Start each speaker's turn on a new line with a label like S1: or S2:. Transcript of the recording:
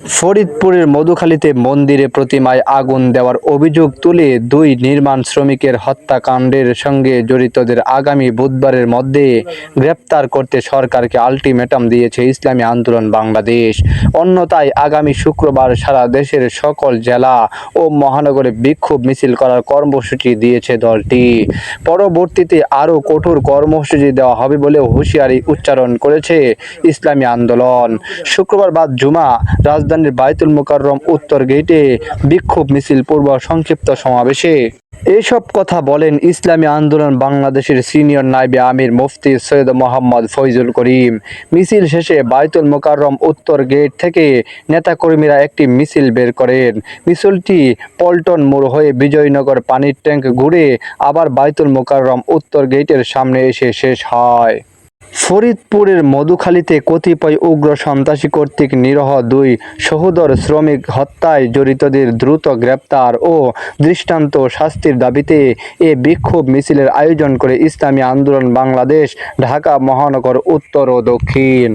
S1: ফরিদপুরের মধুখালীতে মন্দিরে প্রতিমায় আগুন দেওয়ার অভিযোগ তুলে দুই নির্মাণ শ্রমিকের হত্যাকাণ্ডের সঙ্গে জড়িতদের আগামী বুধবারের মধ্যে গ্রেপ্তার করতে সরকারকে আলটিমেটাম দিয়েছে ইসলামী আন্দোলন বাংলাদেশ। অন্যথায় আগামী শুক্রবার সারা দেশের সকল জেলা ও মহানগরে বিক্ষোভ মিছিল করার কর্মসূচি দিয়েছে দলটি। পরবর্তীতে আরও কঠোর কর্মসূচি দেওয়া হবে বলে হুঁশিয়ারি উচ্চারণ করেছে ইসলামী আন্দোলন। শুক্রবার বাদ জুমা রাজধানীর বাইতুল মোকাররম উত্তর গেটে বিক্ষোভ মিছিল পূর্ব সংক্ষিপ্ত সমাবেশে। এসব কথা বলেন ইসলামী আন্দোলন বাংলাদেশের সিনিয়র নাইবে আমির মুফতি সৈয়দ মোহাম্মদ ফৈজুল করিম। মিছিল শেষে বাইতুল মোকাররম উত্তর গেট থেকে নেতাকর্মীরা একটি মিছিল বের করেন। মিছিলটি পল্টন মোড় হয়ে বিজয়নগর পানির ট্যাঙ্ক ঘুরে আবার বাইতুল মোকাররম উত্তর গেটের সামনে এসে শেষ হয়। ফরিদপুরের মধুখালীতে কতিপয় উগ্র সন্ত্রাসী কর্তৃক নিরহ দুই সহোদর শ্রমিক হত্যায় জড়িতদের দ্রুত গ্রেপ্তার ও দৃষ্টান্ত শাস্তির দাবিতে এ বিক্ষোভ মিছিলের আয়োজন করে ইসলামী আন্দোলন বাংলাদেশ, ঢাকা মহানগর, উত্তর ও দক্ষিণ।